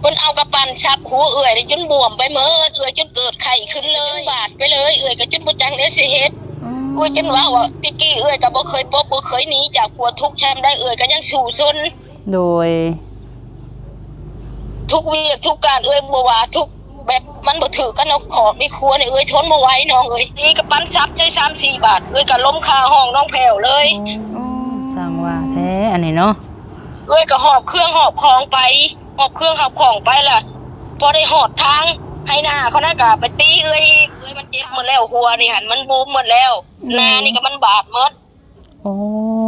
เพิ่นเอากระปั้นซับหัวเอื่อยนี่จนบวมไปเมิดเอื่อยจนเกิดไข้ขึ้นเลยบาดไปเลยเอื่อยก็จนบ่จังได้สิเฮ็ดกูจนว่าว่าติกี้เอ้ยก็บ่เคยปบบ่เคยหนีจากผัวทุกข์แชมได้เอ้ยก็ยังสู้ซนโดย ทุกเวียกทุกการเอ้ยบ่ว่าทุกแบบมันบ่ถือกันเอาขอบในครัวนี่เอ้ยทนบ่ไหวน้องเอ้ยนี่ก็ปันซับใช้3 4บาทเอ้ยก็ล้มคาห้องน้องแผ่วเลยสร้างว่าแท้อันนี้เนาะเอ้ยก็หอบเครื่องหอบของไป หอบเครื่องหอบของไปล่ะพอได้หอดทางให้หน้าเขาน่ะก็ไปตีเอ้ยอีกเอ้ยมันเจ็บหมดแล้วหัวนี่หันมันบูมหมดแล้วหน้านี่ก็มันบาดหมดโอ้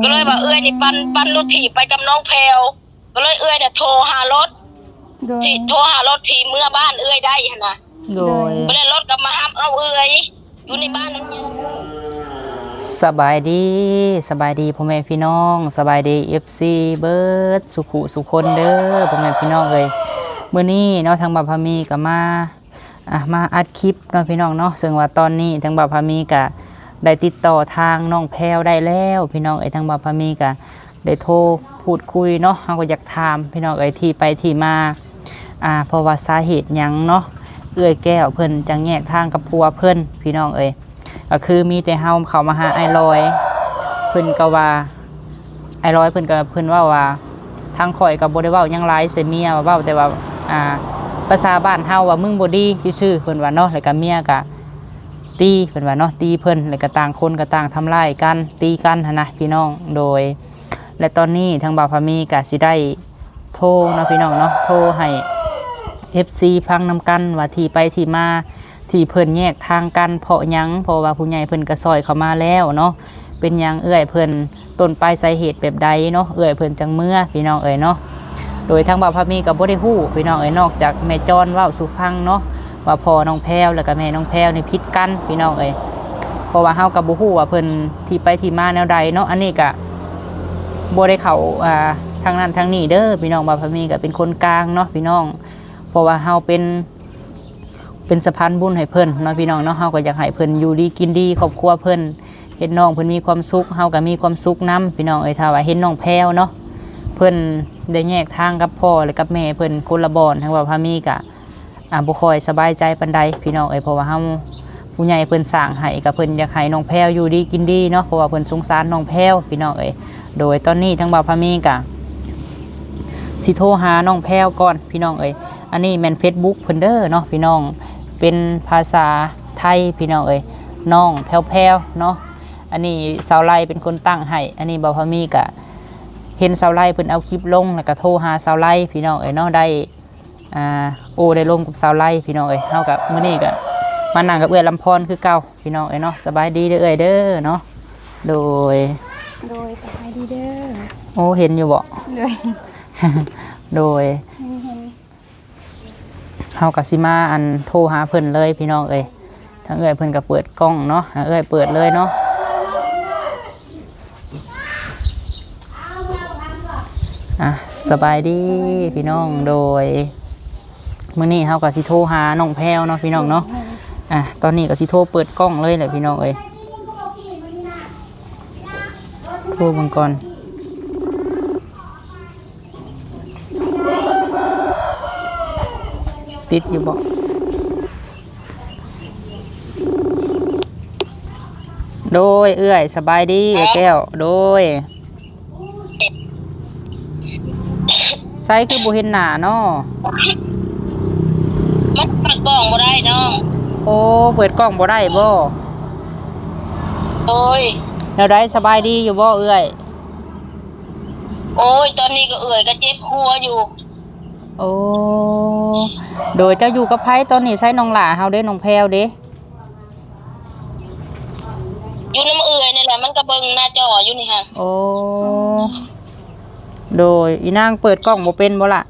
ก็เลยว่าเอ้ยนี่ปันปันรถถีบไปกับน้องแพลวก็เลยเอ้ยเนี่ยโทรหารถโดยที่โทรหารถถีบเมื่อบ้านเอ้ยได้หั่นนะโดยก็เลยรถกลับมาห้ามเอาเอ้ยอยู่ในบ้านนั้นเนี่ย สบายดีสบายดีพ่อแม่พี่น้อง สบายดี FC เบิร์ดสุขุสุคนเด้อพ่อแม่พี่น้องเอ้ยมื้อนี้เนาะทางบัพพามีก็มาอะมาอัดคลิปเนาะพี่น้องเนาะซึ่งว่าตอนนี้ทางบัพพามีก็ได้ติดต่อทางน้องแพรวได้แล้ว พี่น้องเอ้ยทางบัพพามีก็ได้โทรพูดคุยเนาะเฮาก็อยากถามพี่น้องเอ้ยที่ไปที่มาอ่าเพราะว่าสาเหตุหยังเนาะเอื้อยแก้วเพิ่นจังแยกทางกับผัวเพิ่นพี่น้องเอ้ย ก็คือมีแต่เฮาเขามาหาไอ้ลอย เพิ่นก็ว่าไอ้ลอยเพิ่นก็เพิ่นว่าว่าทางข่อยก็บ่ได้เว้ายังหลายใส่เมียว่าเว้าแต่ว่าอ่าภาษาบ้านเฮาว่ามึงบ่ดีซื่อๆเพิ่นว่าเนาะแล้วก็เมียก็ตีเพิ่นว่าเนาะตีเพิ่นแล้วก็ต่างคนก็ต่างทำร้ายกันตีกันหันนะพี่น้องโดย และตอนนี้ทางบ่าวพามีก็สิได้โทรนะพี่น้องเนาะโทรให้ FC ฟังนำกันว่าที่ไปที่มา ที่เพิ่นแยกทางกันเพราะยังเพราะว่าผู้ใหญ่เพิ่นก็ซอยเข้ามาแล้วเนาะเป็นยังเอื้อยเพิ่นต้นปลายสาเหตุแบบใดเนาะเอื้อยเพิ่นจังเมื่อพี่น้องเอ้ยเนาะโดยทางบ่าวพามีก็บ่ได้ฮู้พี่น้องเอ้ยนอกจากแม่จอนว้าสู่ฟังเนาะว่าพ่อน้องแพรวแล้วก็แม่น้องแพรวนี่ผิดกันพี่น้องเอ้ยเพราะว่าเฮาก็บ่ฮู้ว่าเพิ่นที่ไปที่มาแนวใดเนาะอันนี้ก็บ่ได้เข้าอ่าทางนั้นทางนี้เด้อพี่น้องบ่าวพามีก็เป็นคนกลางเนาะพี่น้อง เพราะว่าเฮาเป็น เป็นสะพานบุญให้เพิ่นเนาะพี่น้องเนาะเฮาก็อยากให้เพิ่นอยู่ดีกินดีครอบครัวเพิ่นเห็นน้องเพิ่นมีความสุขเฮาก็มีความสุขนํพี่น้องเอ้ยถ้าว่าเห็นน้องแพรวเนาะเพิ่นได้แยกทางกับพ่อและกับแม่เพิ่นคนละบอนทั้งว่าพามีก็อ่าบ่ค่อยสบายใจปานใดพี่น้องเอ้ยเพราะว่าเฮาผู้ใหญ่เพิ่นสร้างให้ก็เพิ่นอยากให้น้องแพรวอยู่ดีกินดีเนาะเพราะว่าเพิ่นสงสารน้องแพรวพี่น้องเอ้ยโดยตอนนี้ทั้งบ่าวพามีก็สิโทรหาน้องแพรวก่อนพี่น้องเอ้ยอันนี้แม่น Facebook เพิ่นเด้อเนาะพี่น้อง เป็นภาษาไทยพี่น้องเอ้ยน้องแพรวๆเนาะอันนี้สาวไลเป็นคนตั้งให้อันนี้บ่าวพามีกะเห็นสาวไลเพิ่นเอาคลิปลงแล้วก็โทรหาสาวไลพี่น้องเอ้ยเนาะได้อ่าโอ้ได้ลงกับสาวไลพี่น้องเอ้ยเฮากับมื้อนี้ก็มานั่งกับเอื้อยลำพรคือเก่าพี่น้องเอ้ยเนาะสบายดีเด้อเอ้ยเด้อเนาะโดย โดยสบายดีเด้อโอ้เห็นอยู่บ่โดย โดย เฮากับสิมาอันโทรหาเพิ่นเลยพี่น้องเอ้ยทางเอ้ยเพิ่นก็เปิดกล้องเนาะเอ้ยเปิดเลยเนาะอะสบายดีพี่น้องโดยมื้อนี้เฮาก็สิโทรหาน้องแพรวเนาะพี่น้องเนาะอะตอนนี้ก็สิโทรเปิดกล้องเลยแหละพี่น้องเอ้ยโทรเบิ่งก่อน ติดอยู่บ่โดยเอื้อยสบายดีเอ้ยแก้ว โดยใส่คือบ่เห็นหน้าเนาะมันเปิดกล่องบ่ได้น้องโอ้เปิดกล้องบ่ได้บ่โอ้ยแล้วได้สบายดีอยู่บ่เอื้อย โอ้ย ตอนนี้ก็เอ่ยก็เจ็บหัวอยู่ โอ้โดยเจ้าอยู่กับไผตอนนี้ใช้น้องหล่าเฮาเด้น้องแพรวเด้อยู่น้ำเอ่ยนี่แหละมันก็เบิ่งหน้าจออยู่นี่ฮะโอ้โดยอีนางเปิดกล้องบ่เป็นบ่ล่ะ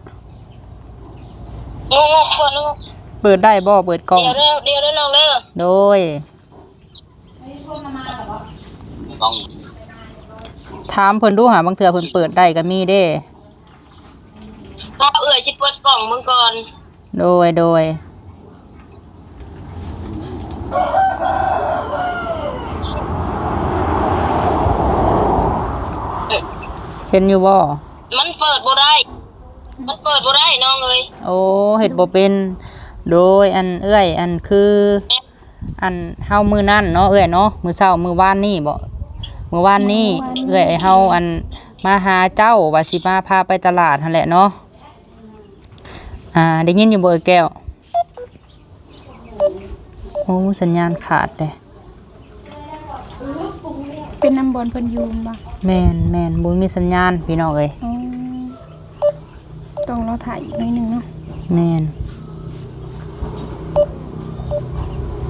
งงงเปิดงงเปิดได้บ่เปิดกล้องเดี๋ยวเด้อเดี๋ยวเด้อน้องเด้อโดยถามเพิ่นดูหาบางเทื่อเพิ่นเปิดได้ก็มีเด้ พอเอ่ยสิเปิดกล่องมึงก่อนโดยโดยเห็นอยู่บ่มันเปิดบ่ได้ มันเปิดบ่ได้น้องเอ้ยโอ้เฮ็ดบ่เป็น โดยอันเอื้อย อันคือ อันเฮามือนั่นเนาะเอื้อยเนาะมือเช้ามือวานนี่บ่มือวานนี่เอื้อยเฮาอันมาหาเจ้าว่าสิมาพาไปตลาดนั่นแหละเนาะ อ่าได้ยินอยู่บ่เอ้ยแก้ว โอ้สัญญาณขาดเด้เป็นน้ำบอลเพิ่นอยูมบ่แม่นแม่นบ่มีสัญญาณพี่น้องเอ้ยอ๋อต้องรอถ่ายอีกหน่อยหนึงเนาะแม่น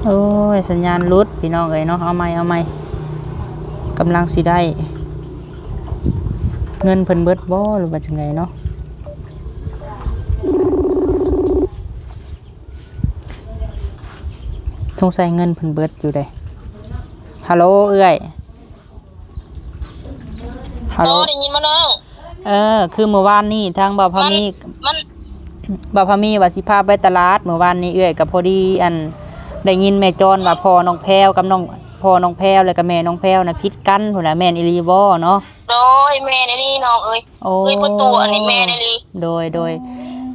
โอ้ยสัญญาณหลุดพี่น้องเอ้ยเนาะเอาใหม่เอาใหม่กำลังสิได้ เงินเพิ่นเบิดบ่หรือว่าจังไงเนาะ สงสัยเงินเพิ่นเบิดอยู่เด้ฮัลโหลเอื้อยฮัลโหลโอ้ได้ยินบ่น้องเออ คือเมื่อวานนี้ทางบ่าวพามีมันบ่าวพามีว่าสิพาไปตลาดเมื่อวานนี้เอื้อยกับพอดีอันได้ยินแม่จอนว่าพ่อน้องแพรวกับน้องพ่อน้องแพรวแล้วก็แม่น้องแพรวน่ะผิดกันพุ่นน่ะแม่นอีหลีบ่เนาะโดยแม่ในนี่น้องเอ้ยโอ้เอ้ยบ่ตัวอันนี้แม่ในนี่โดยโดย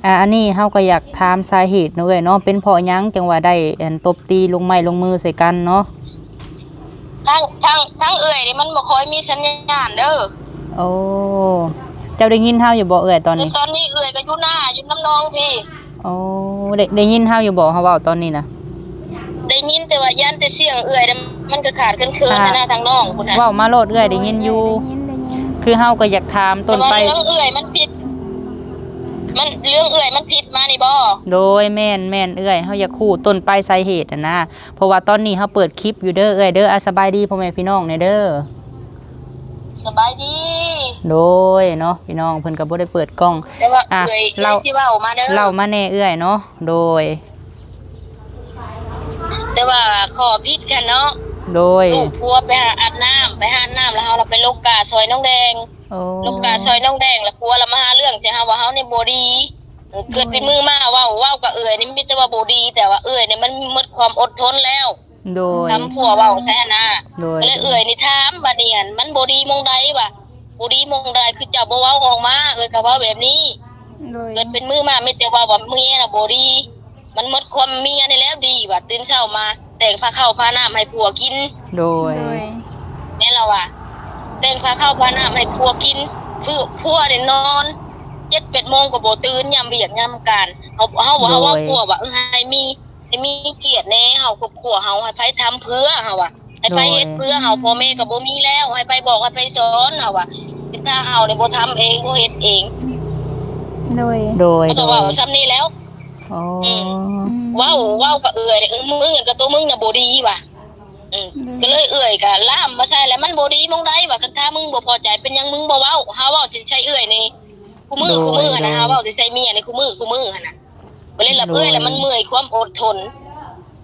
อ่าอันนี้เฮาก็อยากถามสาเหตุเนาะเอ้ยเนาะเป็นเพราะหยังจังว่าได้อันตบตีลงไม้ลงมือใส่กันเนาะทั้งทั้งทั้งเอ้ยนี่มันบ่ค่อยมีสัญญาณเด้อโอ้เจ้าได้ยินเฮาอยู่บ่เอ้ยตอนแต่นี้ตอนนี้เอ้ยก็อยู่หน้าอยู่น้ำน้องพี่ โอ้ได้ได้ยินเฮาอยู่บ่เฮาเว้าตอนนี้น่ะได้ยินแต่ว่ายันแต่เสียงเอ้ยน่ะมันก็ขาดเคินๆอ่านะหน้าทางน้องพุ่นน่ะเว้ามาโลดเอ้ยได้ยินอยู่ได้ยินได้ยินคือเฮาก็อยากถามต้นแต่ว่าไปเรื่องเอ้ยมันผิด มันเรื่องเอ้ยมันผิดมานี่บ่โดยแม่นแม่นเอื้อยเฮาอยากคู่ต้นปลายสาเหตุอะนะเพราะว่าตอนนี้เฮาเปิดคลิปอยู่เด้อเอื้อยเด้ออะสบายดีพ่อแม่พี่น้องเนี่ยเด้อสบายดี โดยเนาะพี่น้องเพิ่นก็บ่ได้เปิดกล้อง แต่ว่าอะเอ้ยเราเอ้ยสิเว้ามาเด้อเล่ามาแน่เอื้อยเนาะโดย แต่ว่าขอผิดกันเนาะโดย ลูกพัวไปหาอาบน้ำไปหาน้ำแล้วเฮาเราไปลงกาซอยน้องแดง โอ้ลงกาซอยน้องแดงแล้วพัวเรามาหาเรื่องสิฮะว่าเฮานี่บ่ดีเออเกิดเป็นมือมาเว้าเว้ากับเอ้ยนี่มีแต่ว่าบ่ดี แต่ว่าเอ้ยนี่มันหมดความอดทนแล้วโดยทำผัวเว้าใส่หั่นน่ะโดยก็เลยเอ่ยนี่ถามบัดนี้หั่นมันบ่ดีมองใดวะบ่ดีมองใดคือเจ้าบ่เว้าออกมาเอ้ยก็เว้าแบบนี้โดยเกิดเป็นมือมาไม่แต่ว่าว่าเมียน่ะบ่ดีมันหมดความเมียนี่แล้วดีว่าตื่นเช้ามา แต่งผ้าข้าวผ้าน้ำให้ผัวกิน โดยโดยแม่นเราอะ แต่งผ้าข้าวผ้าน้ำให้ผัวกินคือผัวเนี่ยนอน7-8โมงก็บ่ตื่นยามเวียกยามการเฮาเฮาว่าเฮาว่าผัวว่าเออให้มีให้มีเกียรติแน่เฮาครอบครัวเฮาให้ไผทำเพื่อเฮาอะให้ไปเฮ็ดเพื่อเฮาพ่อแม่ก็บ่มีแล้วให้ไปบอกให้ไปสอนเฮาว่าถ้าเฮาเนี่ยบ่ทำเองบ่เฮ็ดเองโดยโดยก็โดต้องยเว้าซ้ำนี้แล้วโอ้อืมเว้าเว้ากับเอื้อยเนี่ยเออมึงกับตัวมึงน่ะบ่ดีว่ะ อืมก็เลยเอื้อยก็ล่ามมาใส่แล้วมันบ่ดีมองใดว่าคันถ้ามึงบ่พอใจเป็นหยังมึงบ่เว้าเฮาเว้าสิใช้เอื้อยนี่กูมือกูมือหั่นนะเฮาเว้าสิใช้เมียนี่กูมือกูมือหั่นน่ะก็เลยรับเอื้อยแล้วมันเมื่อยความอดทน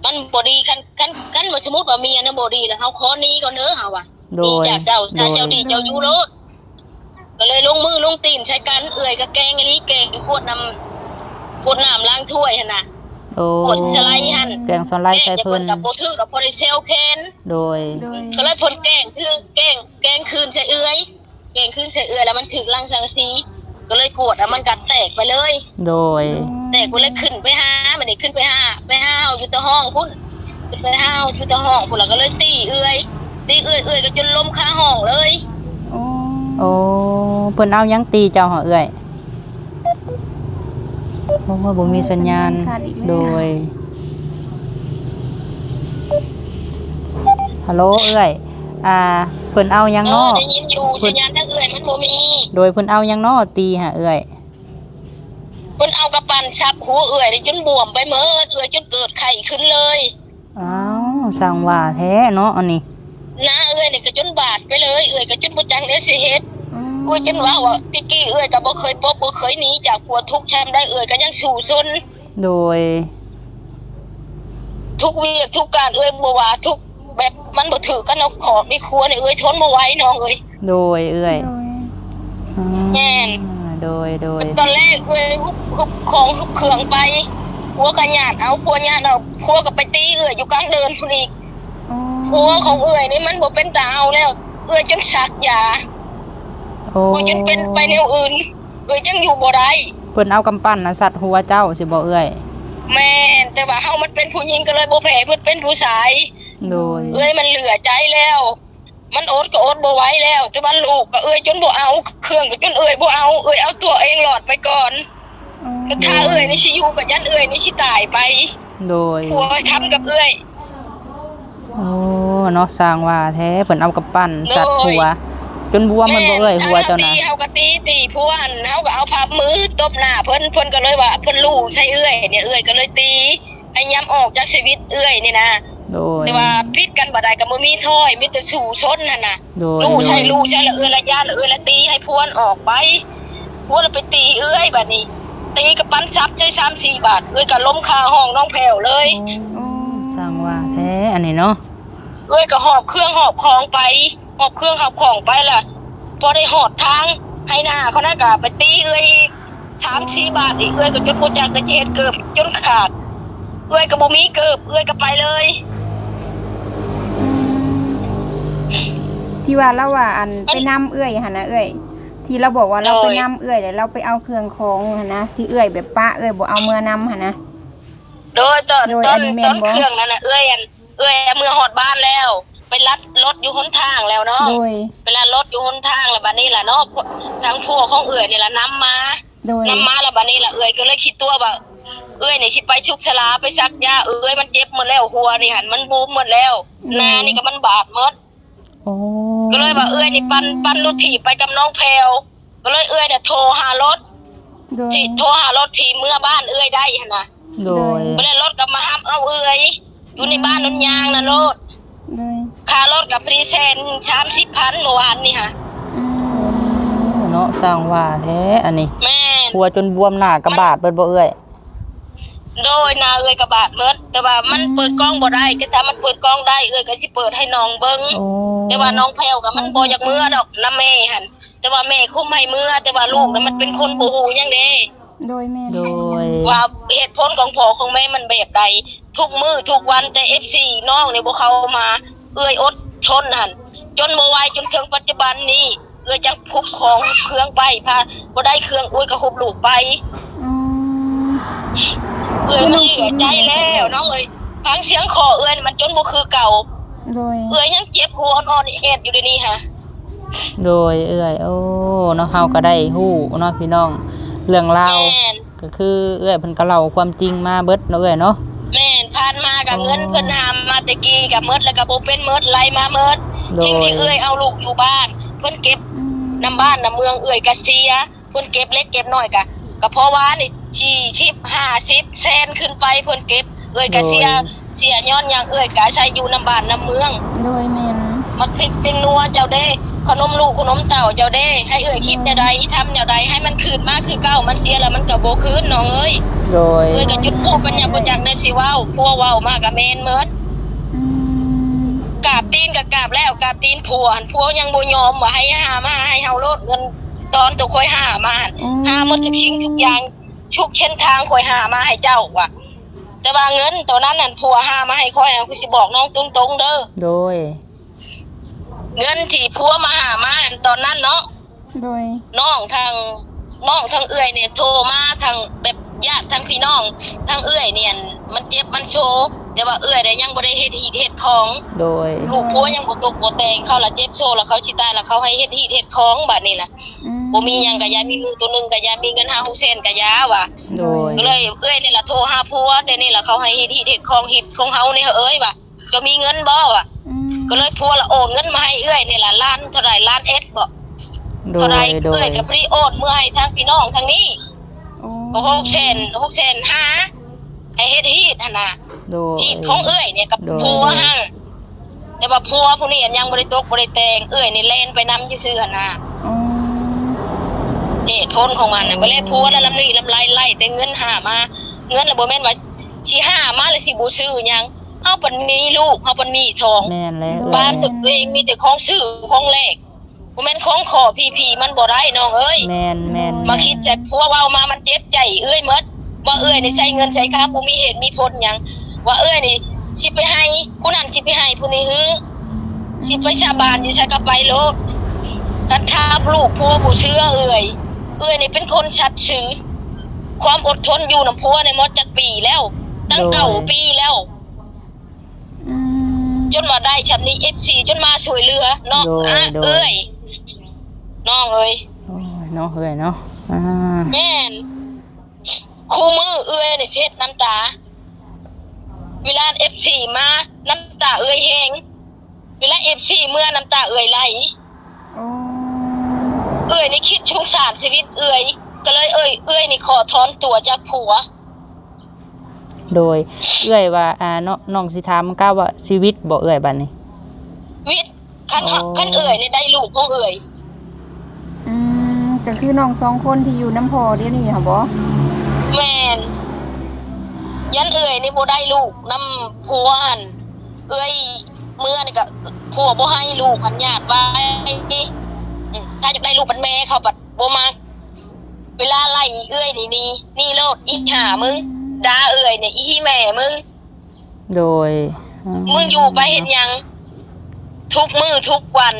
มันบ่ดีคันคันคันว่าสมมุติว่าเมียน่ะบ่ดีแล้วเฮาขอหนี้ก่อนเด้อเฮาว่ะโดนี่ยจากเจ้าโดถ้ายเจ้าดีเจ้าอยู่โลดก็เลยลงมือลงตีนใช้กันเอื่อยกับแกงอันนี้แกงกวดน้ำกวดน้ำล้างถ้วยหั่นน่ะ โอ้กดสไลด์หั่นแกงสไลด์ใส่เพิ่นกับโบทึกกับโพลิเซลเคนโดยโดยก็เลยเพ่นแกงคือแกงแกงคืนใส่เอื่อยแกงคืนใส่เอื่อยแล้วมันถึกลังสังสีก็เลยกวดแล้วมันกัดแตกไปเลย โดย แตกก็เลยขึ้นไปห้ามันนี่ขึ้นไปห้าไปห้าเอาอยู่แตะห้องพุ่นขึ้นไปห้าเอาอยู่แตะห้องพุ่นแล้วก็เลยตีเอื่อยตีเอื่อยเอื่อยก็จนล้มคาห้องเลย โอ้โอ้เพิ่นเอาหยังตีเจ้าเหรอเอื้อย โอ้บ่มีสัญญาณขาดอีกแล้วโดยฮัลโหลเอื้อยอ่าเพิ่นเอาหยังเออน้อได้ยินอยู่สัญญาณทั้งเอื่อยมันโมมีโดยเพิ่นเอาหยังน้อตีหะเอื้อยเพิ่นเอากระปั่นชับหัวเอื่อยจนบวมไปเมิดเอื่อยจนเกิดไข้ขึ้นเลยอ้าวสั่งว่าแท้เนาะอันนี้หน้าเอื่อยนี่ก็จนบาดไปเลยเอื่อยก็จนบ่จังได้สิเฮ็ด กูจนว่าว่าติกกี้เอื้อยก็บ่เคยปบบ่เคยหนีจากผัวทุกข์แชมได้เอื้อยก็ยังสู้ซนโดย ทุกเวียกทุกการเอื้อยบ่ว่าทุกแบบมันบ่ถือกันเอาขอบในครัวนี่เอื้อยทนบ่ไหวน้องเอ้ย โดยเอื้อยโดยอ่าแม่น โดยโดยตอนแรกเอื้อยฮุบฮุบของฮุบเครื่องไปผัวก็ญาติเอาผัวญาติเอาผัวก็ไปตีเอื้อยอยู่กลางเดินพุ่นอีกโอ้ผัวของเอื้อยนี่มันบ่เป็นตาเอาแล้ว เอื้อยจนชักยา โอ้กูจนเป็นไปแนวอื่นเอื้อยจังอยู่บ่ได้เพิ่นเอากำปั้นน่ะสัตว์หัวเจ้าสิบ่เอ้ยแม่นแต่ว่าเฮามันเป็นผู้หญิงก็เลยบ่แพ้เพิ่นเป็นผู้ชายโดยเอ้ยมันเหลือใจแล้ว มันอดก็อดบ่ไหวแล้ว แต่ว่าลูกก็เอ้ยจนบ่เอาเครื่องก็จนเอ้ยบ่เอาเอ้ยเอาตัวเองหลอดไปก่อนอ๋อก็ถ้าเอ้ยนี่สิอยู่กับยันเอ้ยนี่สิตายไปโดยผัวทำกับเอ้ยโอ้เนาะสร้างว่าแท้เพิ่นเอากำปั้นสัตว์โดยหัว จนบวมมันบ่เอ้ยหัวเจ้านะเฮาก็ตีตีผู้อันเฮาก็เอาพับมือตบหน้าเพิ่นเพิ่นก็เลยว่าเพิ่นรู้ใช่เอ้ยเนี่ยเอ้ยก็เลยตีให้ย้ำออกจากชีวิตเอ้ยนี่นะโดยแต่ว่าพิษกันบ่ได้ก็บ่มีถ้อยมีแต่สู่ชนนั่นน่ะโดยลูกใช่โดยลูกใช่ละเอ้ยละญาติละเอ้ยละตีให้พวนออกไปพวนแล้วไปตีเอ้ยบัดนี้ตีกับปั้นซับใช้3-4บาทเอ้ยก็ล้มคาห้องน้องแผ่วเลยอ๋อสร้างว่าแท้อันนี้เนาะเอ้ยก็หอบเครื่องหอบของไป หอบเครื่องหอบของไปล่ะพอได้หอดทางให้หน้าเขาน่ะก็ไปตีเอ้ยสามสี่บาทอีกเอ้ยก็จนโมจักไปเจ็ดเกือบจนขาดเอ้ยก็บ่มีเกือบเอ้ยก็ไปเลยอืมที่ว่าเราว่าอันไปนํเอื้อยหั่นนะเอื้อยที่เราบอกว่าเราไปนํเอื้อยแล้วเราไปเอาเครื่องของหั่นนะที่เอื้อยแบบป้าเอื้อยบ่เอาเมื่อนํหั่นนะโดยตอนโดยตอนอันนี้แม่นตอนบ่เครื่องนั้นน่ะเอ้ยอันเอ้ยเอามือหอดบ้านแล้ว ไปลัดรถอยู่หนทางแล้วเนาะโดย เวลารถอยู่หนทางแล้วบัดนี้ล่ะเนาะทางพวกของเอ้ยนี่ล่ะนํมาโดย น้ำมาแล้วบัดนี้ล่ะเอ้ยก็เลยคิดตัวว่าเอ้ยนี่สิไปชุกชลาไปซักยาเอ้ยมันเจ็บหมดแล้วหัวนี่หันมันบูมหมดแล้วหน้านี่ก็มันบาดหมด โอ้ก็เลยว่าเอ้ยนี่ปั่นปั่นรถถีบไปกับน้องแพรวก็เลยเอ้ยเนี่ยโทรหารถโดย ที่โทรหารถทีเมื่อบ้านเอ้ยได้หั่นน่ะโดย ก็เลยรถกลับมาห้ามเอาเอ้ยอยู่ในบ้านนนยางนะรถ โดยค่ารถกับพรีเซนสามสิบพันเมื่อวานนี่ค่ะอืมเนาะสร้างว่าแท้อันนี้แม่นหัวจนบวมหน้ากระบาดเบิดบ่เอ้ยโดยนาเอ้ยกระบาดเมิดแต่ว่ามันเปิดกล้องบ่ได้ก็ถ้ามันเปิดกล้องได้เอ้ยก็สิเปิดให้น้องเบิ่งโอ้แต่ว่าน้องแพรวกับมันบ่อยากเมื่อดอกน้ำแม่หันแต่ว่าแม่คุมให้เมื่อแต่ว่าลูกนั้นมันเป็นคนบ่ฮู้หยังเด้ โดยแม่โดยว่าเหตุผลของพ่อของแม่มันแบบใด ทุกมื้อทุกวันแต่ FC น้องนี่บ่เข้ามา เอื้อยอดทนหั่นจนบ่ไหวจนถึงปัจจุบันนี้เอื้อยจังพุบของเครื่องไปพาบ่ได้เครื่องอุ้ยก็หุบลูกไปอืมเอื้อยมันเหลือใจแล้วน้องเอ้ยฟังเสียงคอเอื้อยนี่มันจนบ่คือเก่าโดยเอื้อยยังเจ็บหัวอ่อนๆเอ็ดอยู่เดี๋ยวนี้ค่ะโดยเอ้ยโอ้เนาะเฮาก็ได้ฮู้เนาะพี่น้อง เรื่องราวแม่นก็คือเอ้ยเพิ่นก็เล่าความจริงมาเบิดเนาะเอ้ยเนาะแม่น ผ่านมากับอ๋อเงินเพิ่นหามมาแตะกี้กับเมิดแล้วก็บ่เป็นเมิดไหลมาเมิดโดยจริงที่เอ้ยเอาลูกอยู่บ้าน เพิ่นเก็บอืมน้ำบ้านน้ำเมืองเอ้ยก็เสียเพิ่นเก็บเล็กเก็บน้อยก็ก็เพราะว่านี่ชีชิบ50แสนขึ้นไปเพิ่นเก็บเอ้ยก็เสียเสียย้อนหยังเอ้ยก็ใช้อยู่น้ำบ้านน้ำเมือง โดยแม่น มักพริกเป็นนัวเจ้าเด้ ขนมลูกขนมเต่าเจ้าเด้ ให้เอ้ยคิดแนวใดทำแนวใดให้มันคืนมาคือเก่ามันเสียแล้วมันก็บ่คืนน้องเอ้ยโดยเอ้ยก็จุดพูดปัญญาบ่จักในสิเว้าพัวเว้ามาก็แม่นเมิดอืมกราบตีนก็กราบแล้วกราบตีนผัวหันผัวยังบ่ยอมว่าให้หามาให้เฮาโลดเงินตอนตัวค่อยหามาหั่นหาหมดทุกสิ่งทุกอย่างทุกเส้นทางค่อยหามาให้เจ้าว่ะแต่ว่าเงินตัวนั้นนั่นผัวหามาให้ค่อยอะคือสิบอกน้องตรงๆเด้อโดย เงินที่ผัวมาหามาหั่นตอนนั้นเนาะโดยน้องทางน้องทางเอื้อยเนี่ยโทรมาทางแบบญาติทางพี่น้องทางเอื้อยเนี่ยมันเจ็บมันโชว์แต่ว่าเอื้อยเนี่ยยังบ่ได้เฮ็ดหีดเฮ็ดของโดยลูกผัวยังบ่ตกบ่แต่งเขาละเจ็บโชว์แล้วเขาสิตายแล้วเขาให้เฮ็ดหีดเฮ็ดของบัดนี้ล่ะอืมบ่มีหยังก็ยามีมือตัวหนึงก็ยามีเงิน5 6เซนก็ยาว่ะโดยก็เลยเอื้อยนี่ล่ะโทรหาผัวเดี๋ยวนี้ล่ะเขาให้เฮ็ดหีดเฮ็ดของหีดของเฮานี่เอ้ยว่ะจะมีเงินบ่ว่ะอืม ก็เลยผัวละโอนเงินมาให้เอื้อยนี่ล่ะล้านเท่าไหร่ล้านเอ็ดบ่โดเท่าไหร่ยโดเอื้อยยกับพรีโอนเมื่อให้ทางพี่น้องทางนี้โอ้ก็หกเซนหกเซนห้าให้เฮ็ดฮีดหั่นน่ะโดย ฮีดของเอื้อยเนี่ยกับโดยผัวหั่นแต่ว่าผัวผู้นี้ยังบ่ได้ตกบ่ได้แต่งเอื้อยนี่เล่นไปนำซื่อๆหั่นน่ะ อ๋อนี่ทนของมันน่ะบ่เลยผัวแล้วลำนี้ลำไรไล่แต่เงินหามา เงินน่ะบ่แม่นว่าสิหามาแล้วสิบ่ซื้อหยัง เฮาเพิ่นมีลูกเฮาเพิ่นมีทองแม่นแล้วเอ้บ้านยตัวเองมีแต่ของซื้อของแลกบ่แม่นของขอพี่ๆมันบ่ได้น้องเอ้ยแม่นแม่นมาคิดจากพัวเว้ามามันเจ็บใจเอ้ยหมดว่าเอ้ยนี่ใช้เงินใช้ค่าบ่มีเหตุมีผลหยังว่าเอ้ยนี่สิไปให้ผู้นั้นสิไปให้ผู้นี้ฮือสิไปชาบานอยู่ใช้ก็ไปโลดกันทาบลูกพัวผู้เชื่อเอ้ยเอ้ยนี่เป็นคนชัดชื่อความอดทนอยู่น้ำพัวในมดจักปีแล้ว ตั้งเก่าปีแล้วอืม จนมาได้ชำนี้เอฟซีจนมาช่วยเหลือน้องอะเอ้ยน้องเอ้ยโอ้ยเนาะเอ้ยเนาะอ่าแม่นคู่มือเอ้ยเนี่ยเช็ดน้ำตา เวลาเอฟซีมาน้ำตาเอ้ยแหงเวลาเอฟซีเมื่อน้ำตาเอ้ยไหล โอ้เอ้ยนี่คิดชุงสารชีวิตเอ้ยก็เลยเอ้ยเอ้ยนี่ขอถอนตัวจากผัว โดยเอื้อยว่าอ่าเนาะน้องสิถามก้าวว่าชีวิตบ่เอื้อยบัดนี้วิทย์คันอ๋อคันเอ้ยเนี่ยได้ลูกของเอ้ยอืมก็คือน้องสองคนที่อยู่น้ำพอเดี๋ยวนี้ค่ะบ่แม่นยันเอ้ยนี่บ่ได้ลูกนำผัวหันเอ้ยเมื่อนี่ก็ผัวบ่ให้ลูกหันญาติไว้อืมถ้าจะได้ลูกเป็นแม่เขาบัดบ่มาเวลาไล่เอ้ยนี่นี่นี่โลดอีหามึง ด่าเอ้ยเนี่ยอีแม่มึง โดยอ่ามึงอยู่ไปเห็นยัง ทุกมือทุกวัน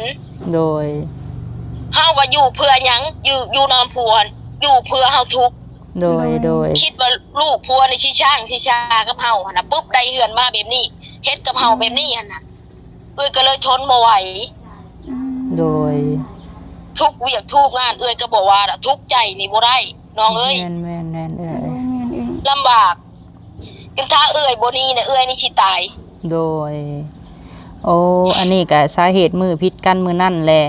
โดยเฮาว่าอยู่เพื่อหยังอยู่อยู่นอนผัวอยู่เพื่อเฮาทุกข์โดยโดยคิดว่าลูกผัวในชี้ช่างชี้ชากับเฮาหั่นน่ะปุ๊บได้เหือนมาแบบนี้เฮ็ดกับเฮาแบบนี้หั่นน่ะเอ้ยก็เลยทนบ่ไหวอืมโดย ทุกเวียกทุกงานเอ้ยก็บอกว่าน่ะทุกข์ใจนี่บ่ได้น้องเอ้ยแม่นแม่นแม่นเอื้อโอ้ยแม่นเอง ลำบากกันถ้าเอ้ยบ่นี่เนี่ยเอ้ยนี่สิตาย โดย โอ้อันนี้ก็สาเหตุมือพิษกันมือนั่นแหละ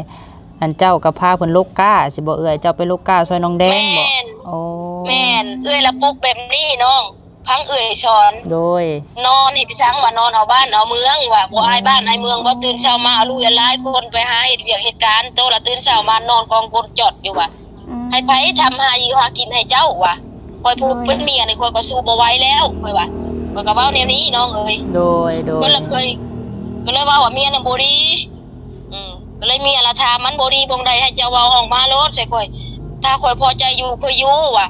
อันเจ้ากับพาเพิ่นโลกก้า สิบ่เอื้อยเจ้าไปโลกก้าซอยน้องแดงบ่แม่นโอ้แม่นเอ้ยละปุกแบบนี้น้อง พังเอ้ยสอน โดย นอนให้พี่ช้างว่านอนเอาบ้านเอาเมืองว่าบ่อายบ้านอายเมืองบ่ตื่นเช้ามาเอาลูกหลายคนไปหาเฮ็ดเวียกเหตุการณ์โตละตื่นเช้ามานอนกองกดจอดอยู่ว่ะอืมให้ไผทำหาอยู่หากินให้เจ้าว่ะ คอยพูดเป็นเมียนี่คอยก็สู้บ่ไหวแล้วคอยว่าคอยก็เว้าแนวนี้น้องเอ้ยโดยโดยก็เลยเคยก็เลยเว่าว่าเมียน่ะบ่ดีอืมก็เลยเมียละถามมันบ่ดีบ่งใดให้เจ้าเว้าออกมาโลดใส่คอย ถ้าคอยพอใจอยู่คอยอยู่ว่ะ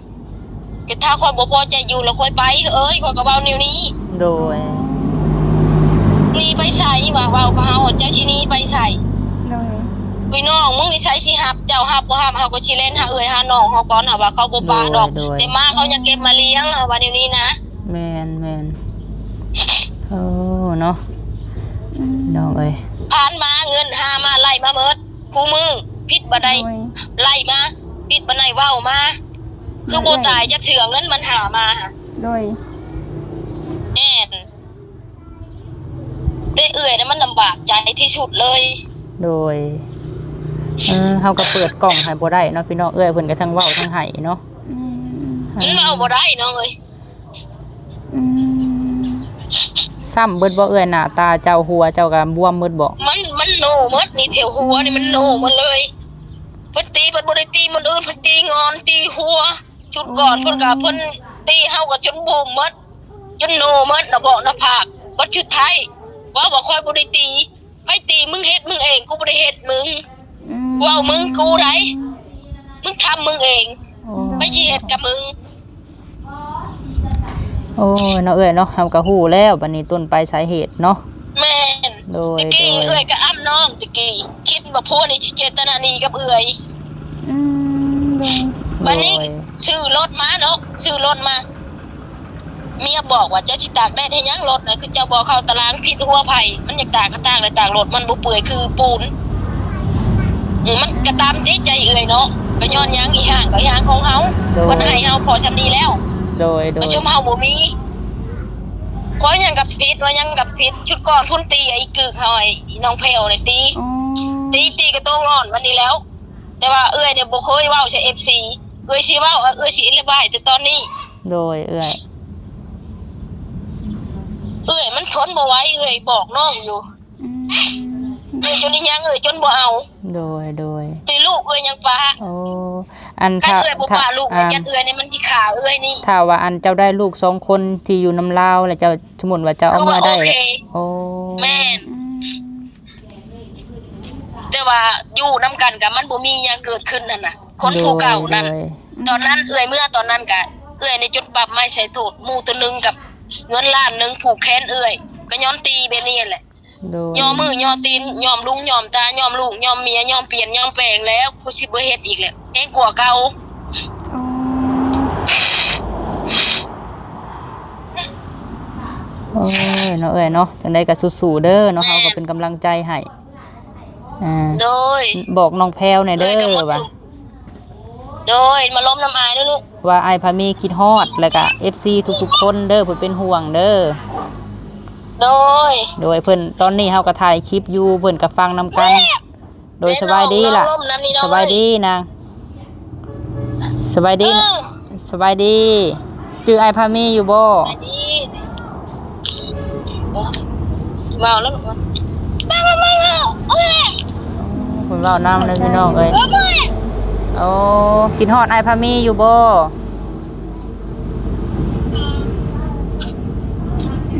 ก็ถ้าคอยบ่พอใจอยู่แล้วคอยไปเอ้ยคอยก็เว้าแนวนี้ โดยหนีไปใส่ว่าเว้ากับเฮาเจ้าสิหนีไปใส่โดย อุ้ยน้องมึงนี่ใช้สิฮับเจ้าฮับบ่ฮับเฮาก็สิเล่นหาเอ้ยหาน้องเฮาก่อนหาว่าเขาบ่ปาดอกโดยโดย แต่มาเขายังเก็บมาเลี้ยงหาว่าเดี๋ยวนี้นะแม่นแม่นโอ้เนาะอืมน้องเอ้ยผ่านมาเงินหามาไล่มาเมิดคู่มือผิดบ่ได้โดยไล่มาผิดบ่ได้เว้ามาคือบ่ตายจะเถื่อเงินมันหามาหา โดยแน่นแต่เอื้อยน่ะมันลำบากใจที่สุดเลย โดย เออเฮาก็เปิดกล่องให้บ่ได้เนาะพี่น้องเอ้ยเพิ่นก็ทั้งเว้าทั้งให้เนาะอืมมันเว้าบ่ได้น้องเอ้ยอืมซ้ำเบิดบ่เอ้ยหน้าตาเจ้าหัวเจ้าก็บวมเบิดบ่มันมันโนหมดนี่แถวหัวนี่มันโนหมดเลยเพิ่นตีเพิ่นบ่ได้ตีมันอื่นเพิ่นตีงอนตีหัว ชุดก่อนเพิ่นก็เพิ่นตีเฮาก็จนบูมหมดจนโนหมดน่ะบอกหน้าผากบัดชุดไทายว่าบ่ค่อยบ่ได้ตีให้ตีมึงเฮ็ดมึงเองกูบ่ได้เฮ็ดมึง อืมเว้ามึงกูไดมึงทำมึงเองโอ้ไม่ใช่เฮ็ดกับมึงโอ้ยเนาะเอ้ยเนาะเฮาก็ฮู้แล้วบัดนี้ต้นปลายสาเหตุเนาะแม่นโดยตะโดกี้ยเอื้อยก็อ้ำน้องตะกี้คิดว่าพวกนี้เจตนานีกับเอื้อย อืมโดยวันนี้ โดยซื้อรถมาเนาะซื้อรถมา เมียบอกว่าเจ้าสิตากได้ให้ยังรถน่ะคือเจ้าบอกเข้าตารางผิดหัวไผ่มันอยากตากก็ตากเลยตากรถมันบ่เปื่อยคือปูนอื มมันก็ตามใจใจเอื้อยเนาะก็ย้อนหยังอีห่างก็อีห่างของเฮาโดยเพิ่นให้เฮาพอชำนี้แล้ว โดยโดก็ยชมเฮาบ่มีเพราะหยังกับผิดว่าหยังกับผิดชุดก่อนพุ่นตีไอ้กึกเฮาไอ้น้องเพลนี่ตี อ๋อตีตีกระโตงอ่อนวันนี้แล้ว แต่ว่าเอื้อยเนี่ยบ่เคยเว้าใช่ FC เอื้อยสิเว้าเอื้อยสิระบายแต่ตอนนี้ โดยเอ้ยเอื้อยมันทนบ่ไหวเอื้อยบอกน้องอยู่ อืม เอื้อยจนนี่ยังเอื้อยจนบ่เอาโดยโดยตีลูกเอื้อยยังปาโอ้อันถ้าถ้าเอื้อยบ่ถ้าปาลูกอ่ายันเอื้อยนี่มันสิขาเอื้อยนี่ถ้าว่าอันเจ้าได้ลูกสองคนที่อยู่น้ำลาวแล้วเจ้าสมมุติว่าเจ้าเอาคือเมื่ว่าอได้โอเค โอ้แม่นอืมแต่ว่าอยู่นํกันก็มันบ่มีหยังเกิดขึ้นนั่นน่ะ คนผู้เก่านั่น โดยตอนนั้นเอื้อยเมื่อตอนนั้นก็เอื้อยในจุดปรับไม้ใส่โทษหมู่ตัวหนึงกับเงินล้านหนึงผูกแขนเอื้อย ก็ย้อนตีแบบนี้แหละ ยอมมือยอมตีนยอมลุงยอมตายอมลูกยอมเมียยอมเปลี่ยนยอมแปลงแล้วคุชิบเบเฮ็ดอีกแล้วแห้งกลัวเก่าอ๋อโอ้ยเนาะเอ้ยเนาะจังได้กับสู้ๆเด้อเนาะเฮาก็เป็นกำลังใจให้อ่าโดย บอกน้องแพรวหน่อยเด้อว่าโดยมาล้มน้ำอายด้วยลูกว่าไอ้พามีคิดฮอดแล้วก็เอฟซีทุกๆคนเด้อเพิ่นเป็นห่วงเด้อ โดย โดยเพิ่นตอนนี้เฮาก็ถ่ายคลิปอยู่เพิ่นก็ฟังนำกัน โดยสบายดีล่ะ น้องล้มน้ำนี่น้อง สบายดีนางสบายดีเอนะอสบายดีจื้อไอ้พามีอยู่บ่สบายดีเมาแล้วหนูมามามามาเอ้ยเพิ่นเว้านำเลยพี่น้องเอ้ยเอ้ยเอ้ยโอ้กินฮอดไอ้พามีอยู่บ่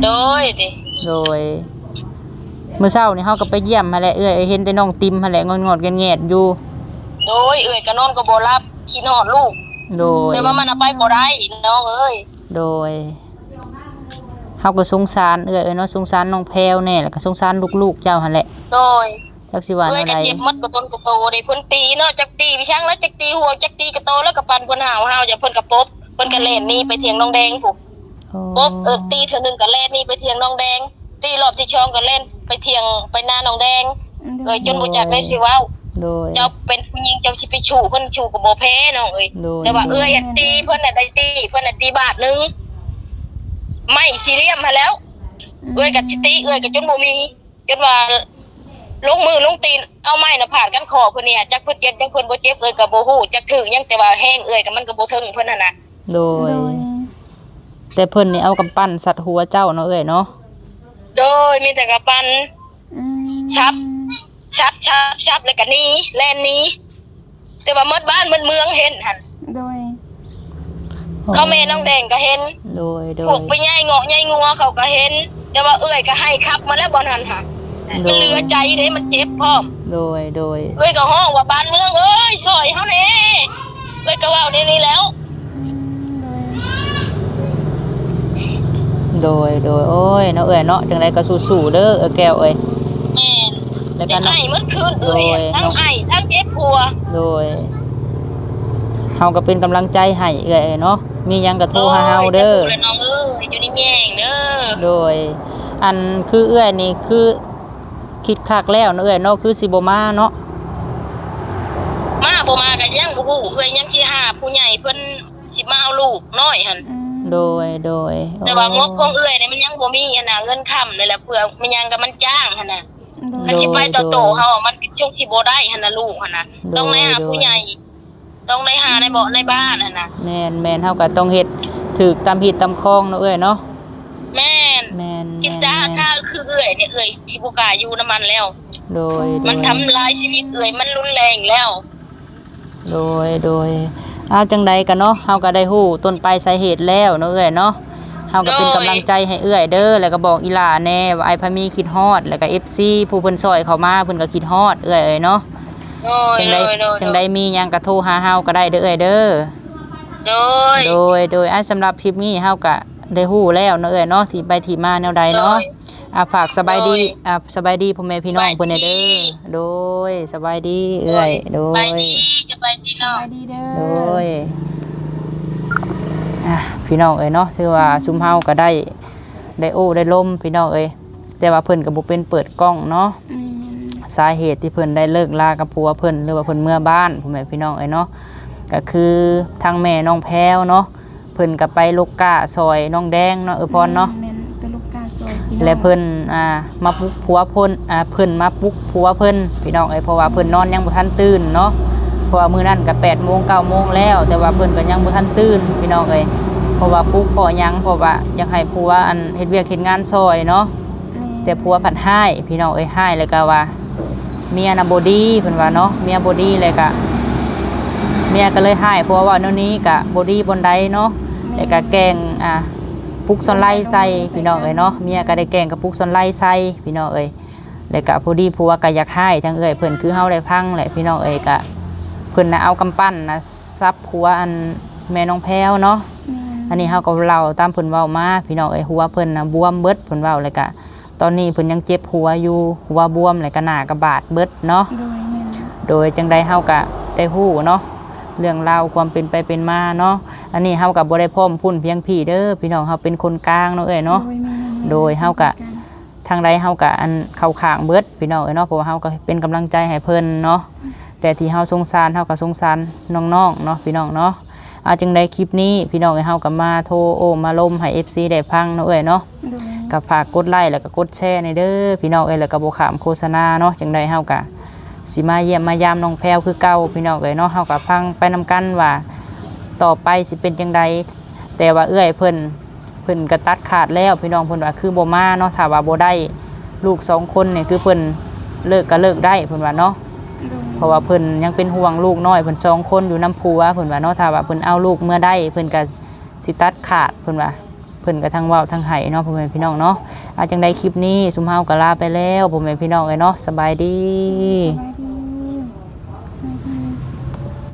โดยดิ โดยมื้อเช้านี่เฮาก็ไปเยี่ยมมาแหละเอ้ยเห็นแต่น้องติมมาแหละงอดๆแงดๆอยู่ โดยเอ้ยก็นอนก็บ่รับคิดฮอดลูกโดย แต่ว่ามันเอาไปบ่ได้น้องเอ้ยโดยเฮาก็สงสารเอ้ยเอ้ยเนาะสงสารน้องแพรวแน่แล้วก็สงสารลูกๆเจ้าหั่นแหละโดยจักสิว่าเอ้ยแนวก็ใดเจ็บหมดกระตนกระโตเด้เพิ่นตีเนาะจักตีพี่ช่างแล้วจักตีหัวจักตีกระโตแล้วก็ปันเพิ่นหาวหาวอย่าเพิ่นก็ปบเพิ่นก็เล่นหนี่ไปเถียงน้องแดงผูก โอ้ปบเออตีเทื่อหนึงก็เล่นหนี่ไปเถียงน้องแดง ตีรอบที่ช่องก็เล่น ไปเถียงไปหน้าน้องแดงเอ้ยจนบ่จักได้สิเว้าโดยเจ้าเป็นผู้หญิงเจ้าสิไปชูเพิ่นชูก็บ่แพ้น้องเอ้ยโดยแต่ว่าเอ้ยอะตีเพิ่นน่ะได้ตีเพิ่นน่ะตีบาทหนึงไม่ซีเรียมมาแล้ว เอ้ยกับจิติเอ้ยกับจนบ่มีจนว่าลงมือลงตีนเอาไม้น่ะผ่านกันคอเพิ่นเนี่ยจักเพิ่นเจ็บจักเพิ่นบ่เจ็บเอ้ยก็บ่ฮู้จักถึงยังแต่ว่าแห้งเอ้ยก็มันก็บ่ถึงเพิ่นน่ะนะโดย แต่เพิ่นนี่เอากำปั้นสัตว์หัวเจ้าเนาะเอ้ยเนาะโดยมีแต่กระปันชับชับชับชับแล้วก็หนี้แล่นหนี้ แต่ว่าหมดบ้านหมดเมืองเห็นหั่นโดยเขาแม่น้องแดงก็เห็นโดยโดพวยกไปย่ายเงาะย่ายงัวเขาก็เห็น แต่ว่าเอ้ยก็ให้ขับมาแล้วบ่นั่นค่ะมันเหลือใจเด้มันเจ็บพร้อม โดยโดย เอ้ยก็ห้องว่าบ้านเมืองเอ้ยช่วยเขาแน่เอ้ยก็เว่าเดี๋ยวนี้แล้ว โดยโดยโอ้ยเนาะเอ้ยเนาะจังไดก็สู้ๆเด้อเออแก้วเอ้ยแม่นแล้วเด็ก็กเนาะ ไอ้เมื่อคืนเอ้ยอะโดย ทั้งไอ้ทั้งเจ็บผัวโดยเฮาก็เป็นกำลังใจให้เอ้ยเนาะมีหยังก็โทรหาเฮาเด้อ โยจะพูน้องเอ้ยอยู่นี่แม่งเด้อโดย อันคือเอื้อยนี่คือคิดคักแล้วเนาะเอ้ยเนาะคือสิบ่มาเนาะมาบ่มากันยังบ่ฮู้เอ้ยยังสิหาผู้ใหญ่เพิ่นสิมาเอาลูกน้อยหั่น โดยโดยแต่ว่างบของเอ้ยเนี่ยมันยังบ่มีหั่นน่ะเงินค้ำนี่แหละเพื่อมันยังก็มันจ้างหั่นน่ะโดคันยสิไปต่อโตเฮาอะมันช่วงสิบ่ได้หั่นน่ะลูกหั่นน่ะโดยต้องได้หาผู้ใหญ่ต้องได้หาในเบาะในบ้านหั่นน่ะแม่นแม่นเฮาก็ต้องเฮ็ดถูกตามผิดตามคองเนาะเอ้ยเนาะแม่นแม่นกินแม่นจ้าแม่นถ้าคือเอ้ยเนี่ยเอ้ยที่บ่กล้าอยู่นํมันแล้ว โดยโดมันยทำลายชีวิตเอ้ยมันรุนแรงแล้ว โดยโดย เอาจังใดกันเนาะเฮาก็ได้ฮู้ต้นปลายสาเหตุแล้วเนาะเอ้ยเนาะเฮาก็เป็นกำลังใจให้เอื้อยเด้อแล้วก็บอกอีหล่าแน่ว่าไอ้พามีคิดฮอดแล้วก็ FC ผู้เพิ่นซอยเข้ามาเพิ่นก็คิดฮอดเอื้อยเอ้ยเนาะโดยจังโดใดยโดยจังใดมีหยังก็โทรหาเฮาก็ได้เด้อเอ้ยเด้อ โดย โดยโดยอันสำหรับทริปนี้เฮาก็ได้ฮู้แล้วเนาะเอ้ยเนาะที่ไปที่มาแนวใดเนาะโดย อะฝากสบายดีโดยอะสบายดีพ่อแม่พี่น้องสบายดีเพิ่นเด้อโดยสบายดีเอ้ยโดไปยดีจะไปดีสเนาะบายดีเด้อโดยอะพี่น้องเอ้ยเนาะถือว่าซุมเฮาก็ได้ได้โอ้ได้ล่มพี่น้องเอ้ยแต่ว่าเพิ่นก็บ่เป็นเปิดกล้องเนาะอืมสาเหตุที่เพิ่นได้เลิกลากับผัวเพิ่นหรือว่าเพิ่นเมื่อบ้านพ่อแม่พี่น้องเอ้ยเนาะก็คือทางแม่น้องแพรวเนาะเพิ่นก็ไปลูกกาซอยน้องแดงเนาะเออพรเนาะ และเพิ่นอ่ามาปลุกผัวเพิ่นอ่าเพิ่นมาปลุกผัวเพิ่นพี่น้องเอ้ยเพราะว่าเพิ่นนอนยังบ่ทันตื่นเนาะเพราะว่ามื้อนั้นก็8โมง9โมงแล้ว แต่ว่าเพิ่นก็ยังบ่ทันตื่นพี่น้องเอ้ยเพราะว่าปลุกบ่ยังเพราะว่าอยากให้ผัวอันเฮ็ดเวียกเฮ็ดงานซอยเนาะแต่ผัวผัดให้พี่น้องเอ้ยให้แล้วก็ว่าเมียน่ะบ่ดีเพิ่นว่าเนาะเมียบ่ดีเลยก็เมียก็เลยให้เพราะว่าแนวนี้ก็บ่ดีบนใดเนาะแล้วก็แกล้งอ่า ปุกซอนไล่ใส่พี่น้องเอ้ยเนาะเมียก็ได้แกล้งกับปุกซอนไล่ใส่พี่น้องเอ้ยแล้วก็ผู้ดีผัวก็อยากให้ทั้งเอ้ยเพิ่นคือเฮาได้พังแหละพี่น้องเอ้ยก็เพิ่นน่ะเอากำปั้นนะซับผัวอันแม่น้องแพ้วเนาะแม่นอันนี้เฮาก็เล่าตามเพิ่นเว้ามาพี่น้องเอ้ยหัวเพิ่นน่ะบวมเบิดเพิ่นเว้าเลยก็ตอนนี้เพิ่นยังเจ็บหัวอยู่หัวบวมแล้วก็หน้าก็บาดเบิดเนาะโดยแม่นโดยจังใดเฮาก็ได้ฮู้เนาะ เรื่องราวความเป็นไปเป็นมาเนาะอันนี้เฮาก็บ่ได้พร้อมพุ่นเพียงพี่เด้อพี่น้องเฮาเป็นคนกลางเนาะเอ้ยเนาะโดยแม่นโดยเฮากะทางใดเฮากะอันเข้าข้างเบิดพี่น้องเอ้ยเนาะเพราะว่าเฮาก็เป็นกำลังใจให้เพิ่นเนาะแต่ที่เฮาสงสารเฮาก็สงสารน้องๆเนาะพี่น้องเนาะอาจึงได้คลิปนี้พี่น้องเอ้ยเฮาก็มาโทรโอ้มาลมให้ FC ได้พังเนาะเอ้ยเนาะโดยก็ฝากกดไลค์แล้วก็กดแชร์ในเด้อพี่น้องเอ้ยแล้วก็บ่ขามโฆษณาเนาะจังไดเฮาก็ สิมาเยี่ยมมายามน้องแพรวคือเก่าพี่น้องเอ้ยเนาะเฮาก็พังไปนํกันว่า ต่อไปสิเป็นจังใดแต่ว่าเอื้อยเพิ่นเพิ่นก็ตัดขาดแล้วพี่น้องเพิ่นว่าคือบ่มาเนาะถ้าว่าบ่ได้ลูกสองคนเนี่ยคือเพิ่นเลิกก็เลิกได้เพิ่นว่าเนาะโดยเพราะว่าเพิ่นยังเป็นห่วงลูกน้อยเพิ่นสองคนอยู่น้ำผัวเพิ่นว่าเนาะถ้าว่าเพิ่นเอาลูกเมื่อได้เพิ่นก็สิตัดขาดเพิ่นว่าเพิ่นก็ทั้งเว้าทั้งไห้เนาะพ่อแม่พี่น้องเนาะอาจังใดคลิปนี้สุมเฮาก็ลาไปแล้วพ่อแม่พี่น้องเอ้ยเนาะสบายดีสบาย